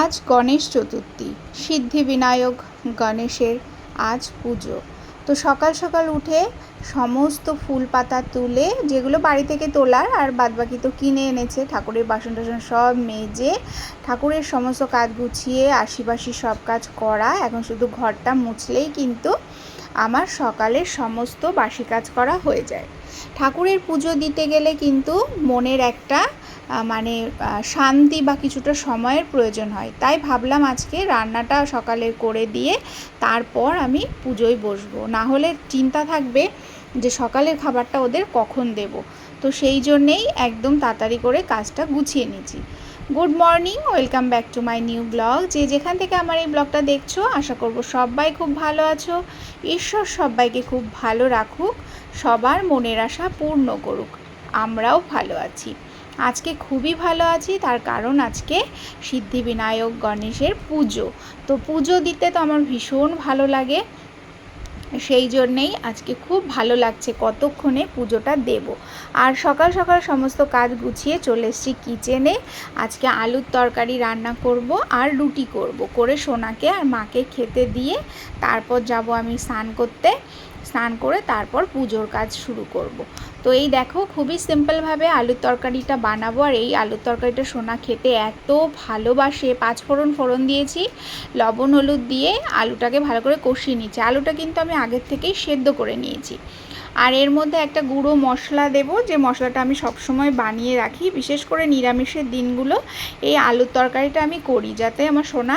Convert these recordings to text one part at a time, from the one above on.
আজ গণেশ চতুর্থী সিদ্ধিবিনায়ক গণেশের আজ পুজো। তো সকাল সকাল উঠে সমস্ত ফুল পাতা তুলে, যেগুলো বাড়ি থেকে তোলার আর বাদবাকি তো কিনে এনেছে, ঠাকুরের বাসন টাসন সব মেজে ঠাকুরের সমস্ত কাজ গুছিয়ে আশিপাশি সব কাজ করা, এখন শুধু ঘরটা মুছলেই কিন্তু আমার সকালের সমস্ত বাসি কাজ করা হয়ে যায়। ঠাকুরের পুজো দিতে গেলে কিন্তু মনের একটা মানে শান্তি বা কিছুটা সময়ের প্রয়োজন হয়। তাই ভাবলাম আজকে রান্নাটা সকালে করে দিয়ে তারপর আমি পুজোয় বসবো। না হলে চিন্তা থাকবে যে সকালের খাবারটা ওদের কখন দেব। তো সেই জন্যেই একদম তাড়াতাড়ি করে কাজটা গুছিয়ে নিয়েছি। Good morning, welcome back to my new blog. যে যেখান থেকে আমার এই ব্লগটা দেখছ, আশা করব সবাই খুব ভালো আছো। ঈশ্বর সবাইকে খুব ভালো রাখুক, সবার মনের আশা পূর্ণ করুক। আমরাও ভালো আছি। আজকে খুবই ভালো আছি, তার কারণ আজকে সিদ্ধিবিনায়ক গণেশের পুজো। তো পুজো দিতে তো আমার ভীষণ ভালো লাগে, সেই জন্যেই আজকে খুব ভালো লাগছে কতক্ষণে পুজোটা দেব। আর সকাল সকাল সমস্ত কাজ গুছিয়ে চলে এসেছি কিচেনে। আজকে আলুর তরকারি রান্না করব আর রুটি করব, করে সোনাকে আর মাকে খেতে দিয়ে তারপর যাব আমি স্নান করতে। স্নান করে তারপর পুজোর কাজ শুরু করব। তো এই দেখো, খুবই সিম্পলভাবে আলুর তরকারিটা বানাবো। আর এই আলুর তরকারিটা সোনা খেতে এত ভালোবাসে। পাঁচ ফোড়ন ফোড়ন দিয়েছি, লবণ, হলুদ দিয়ে আলুটাকে ভালো করে কষিয়ে নিয়েছি। আলুটা কিন্তু আমি আগের থেকেই সেদ্ধ করে নিয়েছি। আর এর মধ্যে একটা গুঁড়ো মশলা দেব, যে মশলাটা আমি সবসময় বানিয়ে রাখি। বিশেষ করে নিরামিষের দিনগুলো এই আলুর তরকারিটা আমি করি, যাতে আমার সোনা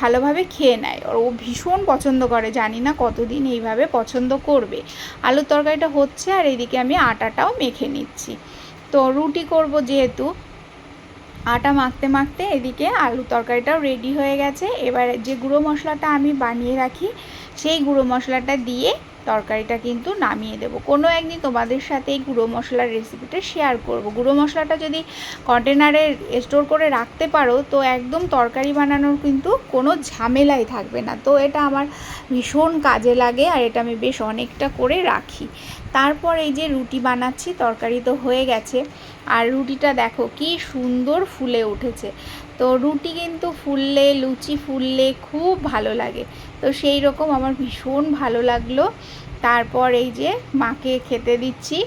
ভালোভাবে খেয়ে নেয়। ও ভীষণ পছন্দ করে, জানি না কতদিন এইভাবে পছন্দ করবে। আলুর তরকারিটা হচ্ছে, আর এদিকে আমি আটাটাও মেখে নিচ্ছি। তো রুটি করব যেহেতু, আটা মাখতে মাখতে এদিকে আলু তরকারিটাও রেডি হয়ে গেছে। এবার যে গুঁড়ো মশলাটা আমি বানিয়ে রাখি, সেই গুঁড়ো মশলাটা দিয়ে তরকারিটা কিন্তু নামিয়ে দেবো। কোনো একদিন তোমাদের সাথে এই গুঁড়ো মশলার রেসিপিটা শেয়ার করব। গুঁড়ো মশলাটা যদি কন্টেনারে স্টোর করে রাখতে পারো, তো একদম তরকারি বানানোর কিন্তু কোনো ঝামেলাই থাকবে না। তো এটা আমার ভীষণ কাজে লাগে আর এটা আমি বেশ অনেকটা করে রাখি। তারপর এই যে রুটি বানাচ্ছি, তরকারি তো হয়ে গেছে। আর রুটিটা দেখো, কি সুন্দর ফুলে উঠেছে। তো রুটি কিন্তু ফুললে, লুচি ফুললে খুব ভালো লাগে। তো সেই রকম আমার ভীষণ ভালো লাগল। তারপর এই যে মাকে খেতে দিচ্ছি,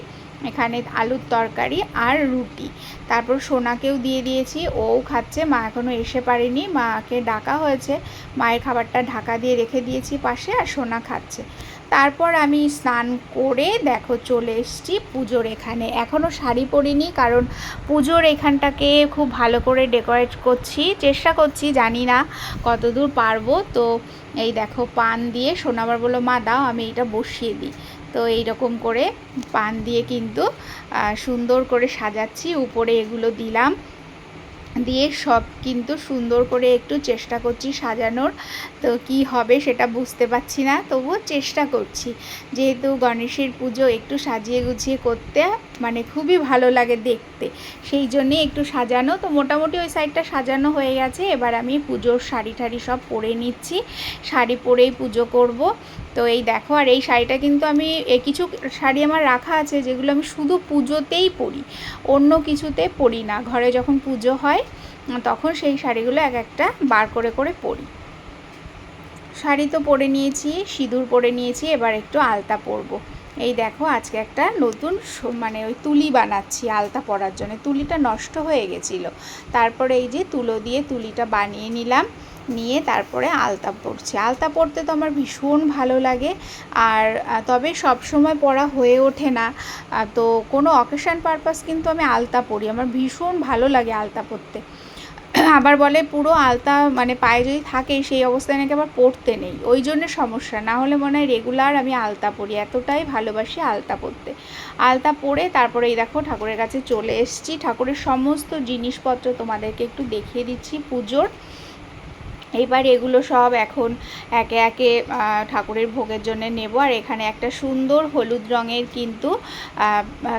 এখানে আলুর তরকারি আর রুটি। তারপর সোনাকেও দিয়ে দিয়েছি ও খাচ্ছে, মা এখনও এসে পারেনি, মাকে ডাকা হয়েছে। মায়ের খাবারটা ঢাকা দিয়ে রেখে দিয়েছি পাশে আর সোনা খাচ্ছে। তারপর আমি স্নান করে দেখো চলে এসেছি পুজোর এখানে। এখনও শাড়ি পরিনি কারণ পুজোর এখানটাকে খুব ভালো করে ডেকোরেট করছি। চেষ্টা করছি, জানি না কতদূর পারব। তো এই দেখো পান দিয়ে সোনাবার বলো মা, দাও, আমি এটা বসিয়ে দিই। তো এই রকম করে পান দিয়ে কিন্তু সুন্দর করে সাজাচ্ছি। উপরে এগুলো দিলাম। দিয়ে সব কিন্তু সুন্দর করে একটু চেষ্টা করছি সাজানোর। তো কি হবে সেটা বুঝতে পারছি না, তবুও চেষ্টা করছি। যেহেতু গণেশের পুজো একটু সাজিয়ে গুছিয়ে করতে মানে খুবই ভালো লাগে দেখতে, সেই জন্যে একটু সাজানো। তো মোটামুটি ওই সাইডটা সাজানো হয়ে গেছে, এবার আমি পুজোর শাড়ি ঠাড়ি সব পরে নিচ্ছি। শাড়ি পরেই পুজো করব। তো এই দেখো, আর এই শাড়িটা কিন্তু আমি কিছু শাড়ি আমার রাখা আছে যেগুলো আমি শুধু পুজোতেই পরি, অন্য কিছুতে পরি না। ঘরে যখন পুজো হয়, তখন সেই শাড়িগুলো এক একটা বার করে করে পরি। শাড়ি তো পরে নিয়েছি, সিঁদুর পরে নিয়েছি, এবার একটু আলতা পরবো। এই দেখো, আজকে একটা নতুন মানে ওই তুলি বানাচ্ছি আলতা পরার জন্য। তুলিটা নষ্ট হয়ে গেছিল। তারপরে এই যে তুলো দিয়ে তুলিটা বানিয়ে নিলাম। নিয়ে তারপরে আলতা পরছি আলতা পরতে তো আমার ভীষণ ভালো লাগে আর তবে সব সময় পরা হয়ে ওঠে না। তো কোনো অকেশান পারপাস কিন্তু আমি আলতা পরি আমার ভীষণ ভালো লাগে আলতা পরতে আবার বলে পুরো আলতা মানে পায়ে যদি থাকে সেই অবস্থায় নাকি আবার পরতে নেই। ওই জন্য সমস্যা। না হলে মনে হয় রেগুলার আমি আলতা পরি এতটাই ভালোবাসি আলতা পরতে আলতা পরে তারপরে এই দেখো ঠাকুরের কাছে চলে এসছি। ঠাকুরের সমস্ত জিনিসপত্র তোমাদেরকে একটু দেখিয়ে দিচ্ছি পুজোর। এবার এগুলো সব এখন একে একে ঠাকুরের ভোগের জন্য নেব। আর এখানে একটা সুন্দর হলুদ রঙের কিন্তু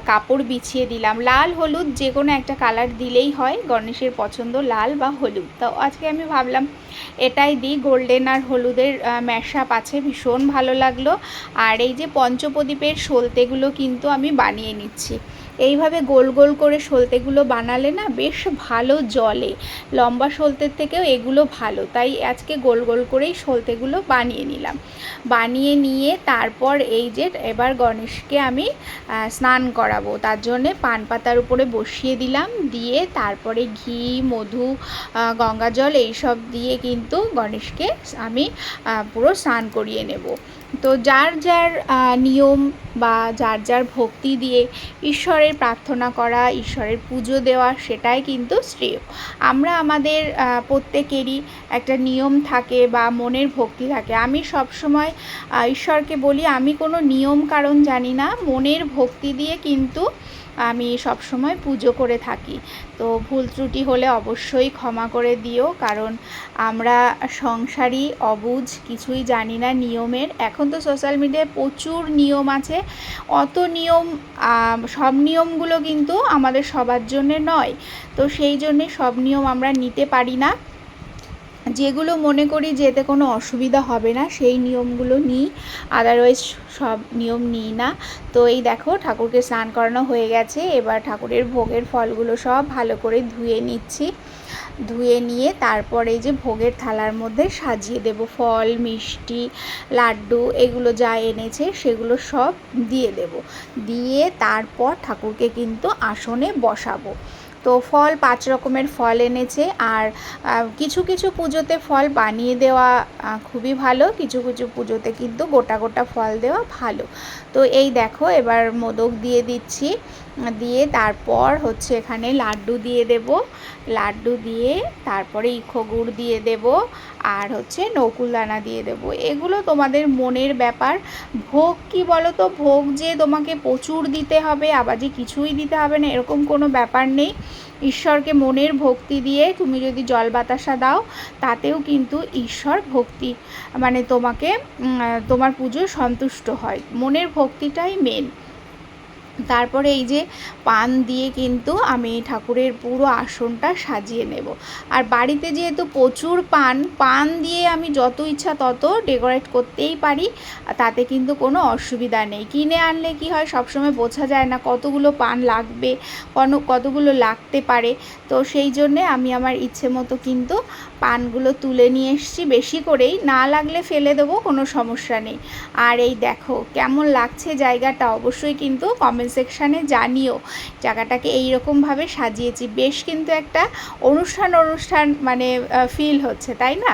কাপড় বিছিয়ে দিলাম। লাল হলুদ যে কোনো একটা কালার দিলেই হয়, গণেশের পছন্দ লাল বা হলুদ। তো আজকে আমি ভাবলাম, এটাই দিই। গোল্ডেন আর হলুদের ম্যাশাপ আছে, ভীষণ ভালো লাগল। আর এই যে পঞ্চপ্রদীপের সলতেগুলো কিন্তু আমি বানিয়ে নিচ্ছি। এইভাবে গোল গোল করে সলতেগুলো বানালে না বেশ ভালো জলে। লম্বা সলতের থেকেও এগুলো ভালো। তাই আজকে গোল গোল করেই সলতেগুলো বানিয়ে নিলাম। বানিয়ে নিয়ে তারপর এই যে এবার গণেশকে আমি স্নান করাবো। তার জন্যে পান পাতার উপরে বসিয়ে দিলাম। দিয়ে তারপরে ঘি, মধু গঙ্গা জল এইসব দিয়ে কিন্তু গণেশকে আমি পুরো স্নান করিয়ে নেব। তো যার যার নিয়ম বা যার যার ভক্তি দিয়ে ঈশ্বরের প্রার্থনা করা, ঈশ্বরের পুজো দেওয়া সেটাই কিন্তু শ্রেয়। আমরা আমাদের প্রত্যেকেরই একটা নিয়ম থাকে বা মনের ভক্তি থাকে। আমি সবসময় ঈশ্বরকে বলি, আমি কোনো নিয়ম কারণ জানি না। মনের ভক্তি দিয়ে কিন্তু আমি সব সময় পুজো করে থাকি। তো ভুল ত্রুটি হলে অবশ্যই ক্ষমা করে দিও, কারণ আমরা সংসারী, অবুঝ, কিছুই জানি না নিয়মের। এখন তো সোশ্যাল মিডিয়ায় প্রচুর নিয়ম আছে। অত নিয়ম সব নিয়মগুলো কিন্তু আমাদের সবার জন্যে নয়। তো সেই জন্যে সব নিয়ম আমরা নিতে পারি না। যেগুলো মনে করি যে এতে কোনো অসুবিধা হবে না, সেই নিয়মগুলো নিই। আদারওয়াইজ সব নিয়ম নিই না। তো এই দেখো, ঠাকুরকে স্নান করানো হয়ে গেছে। এবার ঠাকুরের ভোগের ফলগুলো সব ভালো করে ধুয়ে নিচ্ছি। ধুয়ে নিয়ে তারপরে যে ভোগের থালার মধ্যে সাজিয়ে দেব ফল, মিষ্টি, লাড্ডু, এগুলো যা এনেছে সেগুলো সব দিয়ে দেব। দিয়ে তারপর ঠাকুরকে কিন্তু আসনে বসাবো। তো ফল পাঁচ রকমের ফল এনেছে আর কিছু কিছু পুজোতে ফল বানিয়ে দেওয়া খুবই ভালো। কিছু কিছু পুজোতে কিন্তু গোটা গোটা ফল দেওয়া ভালো। তো এই দেখো, এবার মোদক দিয়ে দিচ্ছি। দিয়ে তারপর হচ্ছে এখানে লাড্ডু দিয়ে দেব। লাড্ডু দিয়ে তারপরে ইখো গুড় দিয়ে দেব আর হচ্ছে নকুলদানা দিয়ে দেব। এগুলো তোমাদের মনের ব্যাপার। ভোগ কি বলো তো ভোগ যে তোমাকে প্রচুর দিতে হবে, আবার যে কিছুই দিতে হবে না, এরকম কোনো ব্যাপার নেই। ঈশ্বরকে মনের ভক্তি দিয়ে তুমি যদি জল বাতাসা দাও, তাতেও কিন্তু ঈশ্বর ভক্তি মানে তোমাকে তোমার পুজো সন্তুষ্ট হয়। মনের ভক্তিটাই মেন তারপরে এই যে পান দিয়ে কিন্তু আমি ঠাকুরের পুরো আসনটা সাজিয়ে নেব। আর বাড়িতে যেহেতু প্রচুর পান পান দিয়ে আমি যত ইচ্ছা তত ডেকোরেট করতেই পারি তাতে কিন্তু কোনো অসুবিধা নেই। কিনে আনলে কি হয়, সবসময় বোঝা যায় না কতগুলো পান লাগবে, কোনো, কতগুলো লাগতে পারে। তো সেই জন্যে আমি আমার ইচ্ছে মতো কিন্তু পানগুলো তুলে নিয়ে এসছি বেশি করেই। না লাগলে ফেলে দেবো, কোনো সমস্যা নেই। আর এই দেখো, কেমন লাগছে জায়গাটা অবশ্যই কিন্তু কমেন্ট সেকশানে জানিও। জায়গাটাকে এইরকমভাবে সাজিয়েছি। বেশ কিন্তু একটা অনুষ্ঠান অনুষ্ঠান মানে ফিল হচ্ছে, তাই না?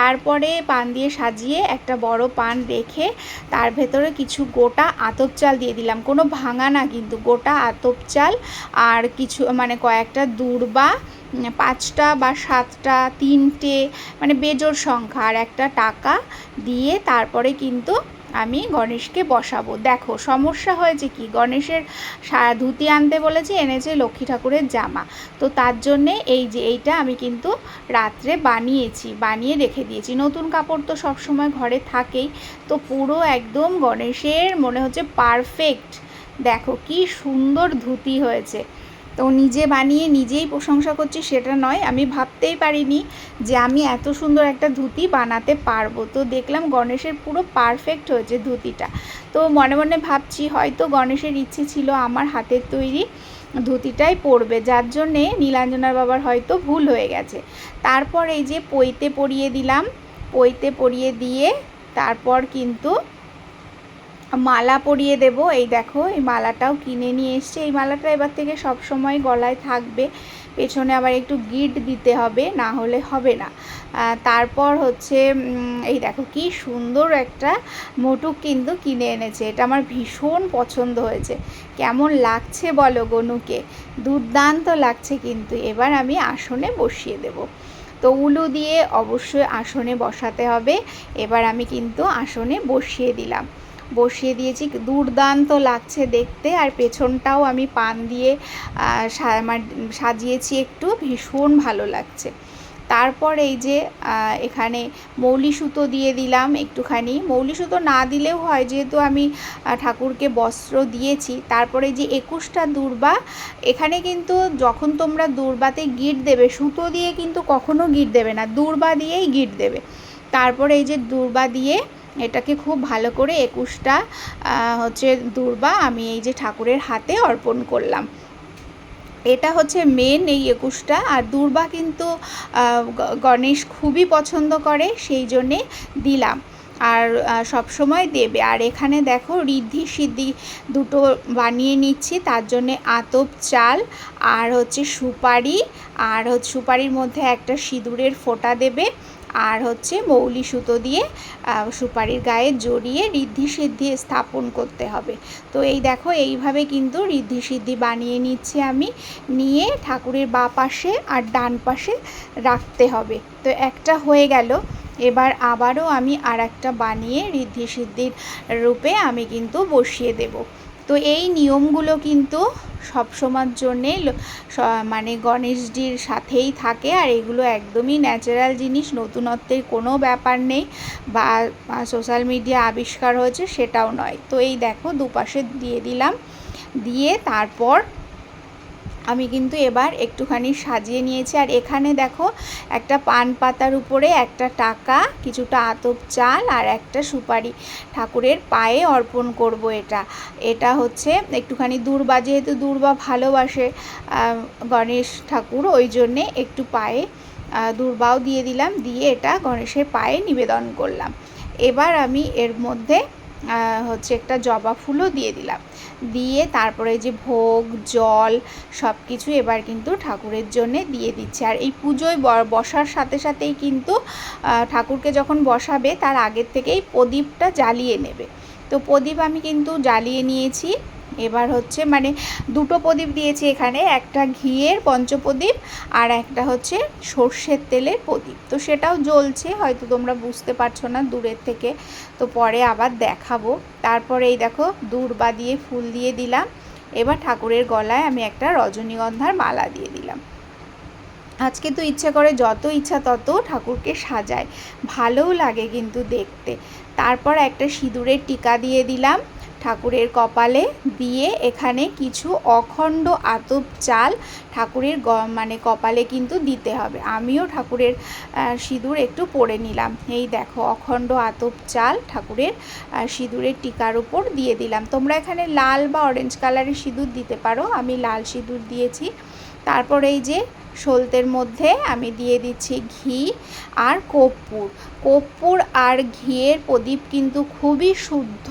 তারপরে পান দিয়ে সাজিয়ে একটা বড় পান রেখে তার ভেতরে কিছু গোটা আতপ চাল দিয়ে দিলাম। কোনো ভাঙা না কিন্তু, গোটা আতপ চাল আর কিছু মানে কয়েকটা দূর্বা পাঁচটা বা সাতটা, তিনটে মানে বেজোর সংখ্যা। আর একটা টাকা দিয়ে তারপরে কিন্তু আমি গণেশকে বসাবো। দেখো, সমস্যা হয়েছে কি? গণেশের ধুতি আনতে বলেছি, এনেছে লক্ষ্মী ঠাকুরের জামা। তো তার জন্যে এই যে এইটা আমি কিন্তু রাত্রে বানিয়েছি, বানিয়ে রেখে দিয়েছি। নতুন কাপড় তো সবসময় ঘরে থাকেই। তো পুরো একদম গণেশের মনে হচ্ছে পারফেক্ট দেখো কি সুন্দর ধুতি হয়েছে। তো নিজে বানিয়ে নিজেই প্রশংসা করছি সেটা নয়, আমি ভাবতেই পারিনি যে আমি এত সুন্দর একটা ধুতি বানাতে পারব। তো দেখলাম গণেশের পুরো পারফেক্ট হয়েছে ধুতিটা। তো মনে মনে ভাবছি হয়তো গণেশের ইচ্ছে ছিল আমার হাতের তৈরি ধুতিটাই পরবে, যার জন্যে নীলাঞ্জনার বাবার হয়তো ভুল হয়ে গেছে। তারপর এই যে পইতে পরিয়ে দিলাম, পইতে পরিয়ে দিয়ে তারপর কিন্তু মালা পরিয়ে দেব। এই দেখো, এই মালাটাও কিনে নিয়ে এসছে। এই মালাটা এবার থেকে সব সময় গলায় থাকবে। পেছনে আবার একটু গিট দিতে হবে, না হলে হবে না। তারপর হচ্ছে এই দেখো কি সুন্দর একটা মোটুক কিন্তু কিনে এনেছে। এটা আমার ভীষণ পছন্দ হয়েছে। কেমন লাগছে বলো গনুকে? দুর্দান্ত লাগছে কিন্তু। এবার আমি আসনে বসিয়ে দেব। তো উলু দিয়ে অবশ্যই আসনে বসাতে হবে। এবার আমি কিন্তু আসনে বসিয়ে দিলাম। বসিয়ে দিয়েছি। দুর্দান্ত লাগছে দেখতে আর পেছনটাও আমি পান দিয়ে সাজিয়েছি একটু, ভীষণ ভালো লাগছে। তারপর এই যে এখানে মৌলি সুতো দিয়ে দিলাম একটুখানি। মৌলি সুতো না দিলেও হয়, যেহেতু আমি ঠাকুরকে বস্ত্র দিয়েছি। তারপরে যে একুশটা দূর্বা, এখানে কিন্তু যখন তোমরা দূর্বাতে গিট দেবে, সুতো দিয়ে কিন্তু কখনো গিট দেবে না, দূর্বা দিয়েই গিট দেবে। তারপরে এই যে দূর্বা দিয়ে এটাকে খুব ভালো করে একুশটা হচ্ছে দুর্বা আমি এই যে ঠাকুরের হাতে অর্পণ করলাম। এটা হচ্ছে মেন এই একুশটা। আর দুর্বা কিন্তু গণেশ খুবই পছন্দ করে, সেই জন্যে দিলাম। আর সব সময় দেবে। আর এখানে দেখো ঋদ্ধি সিদ্ধি দুটো বানিয়ে নিচ্ছি, তার জন্যে আতপ চাল আর হচ্ছে সুপারি। আর হচ্ছে সুপারির মধ্যে একটা সিঁদুরের ফোঁটা দেবে। আর হচ্ছে মৌলি সুতো দিয়ে সুপারির গায়ে জড়িয়ে ঋদ্ধি সিদ্ধি স্থাপন করতে হবে। তো এই দেখো, এইভাবে কিন্তু ঋদ্ধি সিদ্ধি বানিয়ে নিচ্ছি আমি। নিয়ে ঠাকুরের বা পাশে আর ডান পাশে রাখতে হবে। তো একটা হয়ে গেল। এবার আবারও আমি আর একটা বানিয়ে ঋদ্ধি সিদ্ধির রূপে আমি কিন্তু বসিয়ে দেব। তো এই নিয়মগুলো কিন্তু সব সময়ের জন্যে মানে গণেশজির সাথেই থাকে আর এগুলো একদমই ন্যাচারাল জিনিস, নতুনত্বের কোনো ব্যাপার নেই বা সোশ্যাল মিডিয়া আবিষ্কার হয়েছে সেটাও নয়। তো এই দেখো দুপাশে দিয়ে দিলাম। দিয়ে তারপর আমি কিন্তু এবার একটুখানি সাজিয়ে নিয়েছি। আর এখানে দেখো, একটা পান পাতার উপরে একটা টাকা, কিছুটা আতপ চাল আর একটা সুপারি। ঠাকুরের পায়ে অর্পণ করব এটা। এটা হচ্ছে একটুখানি দূর্বা, যেহেতু দূর্বা ভালোবাসে গণেশ ঠাকুর, ওই জন্যে একটু পায়ে দূর্বাও দিয়ে দিলাম, দিয়ে এটা গণেশের পায়ে নিবেদন করলাম। এবার আমি এর মধ্যে হচ্ছে একটা জবা ফুলও দিয়ে দিলাম। দিয়ে তারপরে যে ভোগ, জল সব কিছু এবার কিন্তু ঠাকুরের জন্যে দিয়ে দিচ্ছে। আর এই পুজোয় বসার সাথে সাথেই কিন্তু ঠাকুরকে যখন বসাবে তার আগের থেকেই প্রদীপটা জ্বালিয়ে নেবে। তো প্রদীপ আমি কিন্তু জ্বালিয়ে নিয়েছি। এবার হচ্ছে মানে দুটো প্রদীপ দিয়েছি এখানে, একটা ঘিয়ের পঞ্চপ্রদীপ আর একটা হচ্ছে সর্ষের তেলের প্রদীপ। তো সেটাও জ্বলছে, হয়তো তোমরা বুঝতে পারছ না দূরের থেকে। তো পরে আবার দেখাবো। তারপরে এই দেখো দূর্বা দিয়ে ফুল দিয়ে দিলাম। এবার ঠাকুরের গলায় আমি একটা রজনীগন্ধার মালা দিয়ে দিলাম। আজকে তো ইচ্ছে করে যত ইচ্ছা তত ঠাকুরকে সাজায় ভালোও লাগে কিন্তু দেখতে। তারপর একটা সিঁদুরের টিকা দিয়ে দিলাম। ঠাকুরের কপালে দিয়ে এখানে কিছু অখণ্ড আতপ চাল ঠাকুরের মানে কপালে কিন্তু দিতে হবে। আমিও ঠাকুরের সিঁদুর একটু পরে নিলাম। এই দেখো, অখণ্ড আতপ চাল ঠাকুরের সিঁদুরের টিকার উপর দিয়ে দিলাম। তোমরা এখানে লাল বা অরেঞ্জ কালারের সিঁদুর দিতে পারো। আমি লাল সিঁদুর দিয়েছি। তারপর এই যে সলতের মধ্যে আমি দিয়ে দিচ্ছি ঘি আর কর্পূর। কর্পূর আর ঘিয়ের প্রদীপ কিন্তু খুবই শুদ্ধ,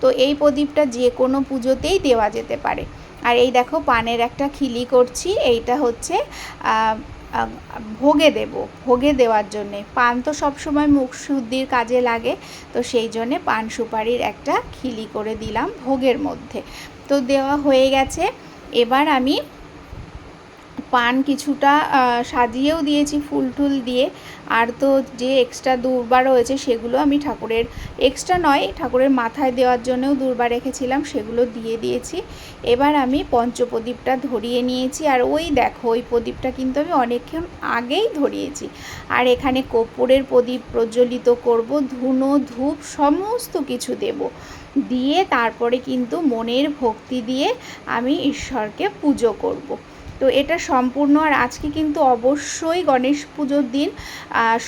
তো এই প্রদীপটা যে কোনো পুজোতেই দেওয়া যেতে পারে। আর এই দেখো পানের একটা খিলি করছি, এইটা হচ্ছে ভোগে দেব, ভোগে দেওয়ার জন্যে। পান তো সবসময় মুখ শুদ্ধির কাজে লাগে, তো সেই জন্যে পান সুপারির একটা খিলি করে দিলাম ভোগের মধ্যে। তো দেওয়া হয়ে গেছে। এবার আমি পান কিছুটা সাজিয়েও দিয়েছি ফুল টুল দিয়ে। আর তো যে এক্সট্রা দূর্বা রয়েছে সেগুলো আমি ঠাকুরের এক্সট্রা নয়, ঠাকুরের মাথায় দেওয়ার জন্যও দূর্বা রেখেছিলাম, সেগুলো দিয়ে দিয়েছি। এবার আমি পঞ্চপ্রদীপটা ধরিয়ে নিয়েছি। আর ওই দেখো, ওই প্রদীপটা কিন্তু আমি অনেকক্ষণ আগেই ধরিয়েছি। আর এখানে কর্পূরের প্রদীপ প্রজ্বলিত করব, ধুনো, ধূপ সমস্ত কিছু দেব। দিয়ে তারপরে কিন্তু মনের ভক্তি দিয়ে আমি ঈশ্বরকে পুজো করব। তো এটা সম্পূর্ণ আর আজকে কিন্তু অবশ্যই গণেশ পুজোর দিন।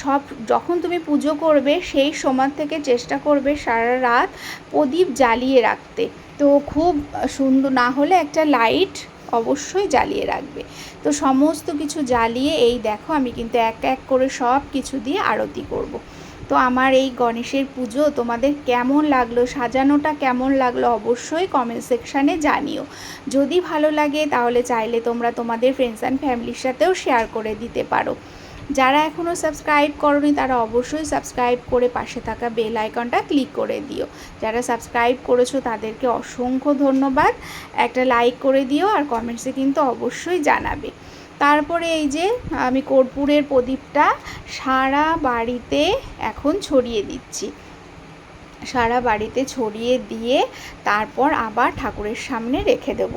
সব যখন তুমি পুজো করবে সেই সময় থেকে চেষ্টা করবে সারা রাত প্রদীপ জ্বালিয়ে রাখতে। তো খুব সুন্দর, না হলে একটা লাইট অবশ্যই জ্বালিয়ে রাখবে। তো সমস্ত কিছু জ্বালিয়ে এই দেখো আমি কিন্তু এক এক করে সব কিছু দিয়ে আরতি করব। তো আমার এই গণেশের পুজো তোমাদের কেমন লাগল, সাজানোটা কেমন লাগল অবশ্যই কমেন্ট সেকশানে জানিও। যদি ভালো লাগে তাহলে চাইলে তোমরা তোমাদের ফ্রেন্ডস অ্যান্ড ফ্যামিলির সাথেও শেয়ার করে দিতে পারো। যারা এখনও সাবস্ক্রাইব করনি তারা অবশ্যই সাবস্ক্রাইব করে পাশে থাকা বেল আইকনটা ক্লিক করে দিও। যারা সাবস্ক্রাইব করেছ তাদেরকে অসংখ্য ধন্যবাদ। একটা লাইক করে দিও আর কমেন্টসে কিন্তু অবশ্যই জানাবে। তারপরে এই যে আমি কর্পূরের প্রদীপটা সারা বাড়িতে এখন ছড়িয়ে দিচ্ছি। সারা বাড়িতে ছড়িয়ে দিয়ে তারপর আবার ঠাকুরের সামনে রেখে দেব।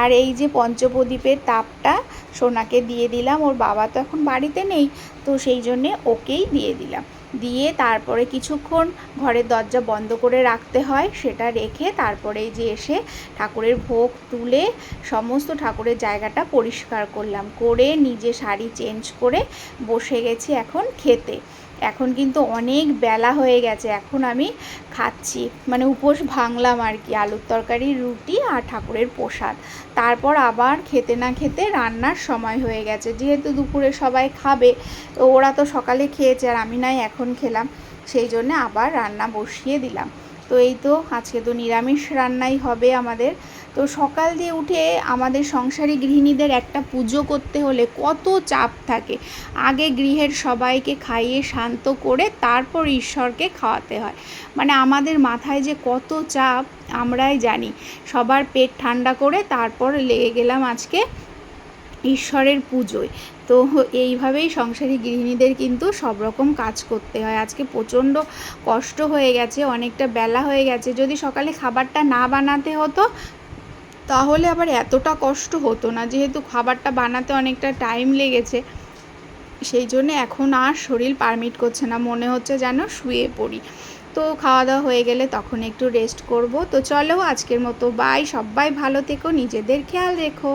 আর এই যে পঞ্চপ্রদীপের তাপটা সোনাকে দিয়ে দিলাম, ওর বাবা তো এখন বাড়িতে নেই, তো সেই জন্যে ওকেই দিয়ে দিলাম। দিয়ে তারপরে কিছুক্ষণ ঘরের দরজা বন্ধ করে রাখতে হয়, সেটা রেখে তারপরে যে এসে ঠাকুরের ভোগ তুলে সমস্ত ঠাকুরের জায়গাটা পরিষ্কার করলাম। করে নিজে শাড়ি চেঞ্জ করে বসে গেছি এখন খেতে। এখন কিন্তু অনেক বেলা হয়ে গেছে, এখন আমি খাচ্ছি। মানে উপোস ভাঙলাম আর কি, আলুর তরকারি, রুটি আর ঠাকুরের প্রসাদ। তারপর আবার খেতে না খেতে রান্নার সময় হয়ে গেছে। যেহেতু দুপুরে সবাই খাবে ওরা তো সকালে খেয়েছে আর আমি নাই, এখন খেলাম। সেই জন্য আবার রান্না বসিয়ে দিলাম। তো এই তো আজকে তো নিরামিষ রান্নাই হবে আমাদের। তো সকাল দিয়ে উঠে আমাদের সংসারী গৃহিণীদের একটা পুজো করতে হলে কত চাপ থাকে। আগে গৃহের সবাইকে খাইয়ে শান্ত করে তারপর ঈশ্বরকে খাওয়াতে হয়। মানে আমাদের মাথায় যে কত চাপ আমরাই জানি। সবার পেট ঠান্ডা করে তারপর লেগে গেলাম আজকে ঈশ্বরের পুজোয়। তো এইভাবেই সংসারী গৃহিণীদের কিন্তু সব রকম কাজ করতে হয়। আজকে প্রচণ্ড কষ্ট হয়ে গেছে, অনেকটা বেলা হয়ে গেছে। যদি সকালে খাবারটা না বানাতে হতো তাহলে আবার এতটা কষ্ট হতো না, যেহেতু খাবারটা বানাতে অনেকটা টাইম লেগেছে। সেই জন্য এখন আর শরীর পারমিট করছে না, মনে হচ্ছে যেন শুয়ে পড়ি। তো খাওয়া দাওয়া হয়ে গেলে তখন একটু রেস্ট করব। তো চলো আজকের মতো বাই সবাই ভালো থেকো, নিজেদের খেয়াল রেখো।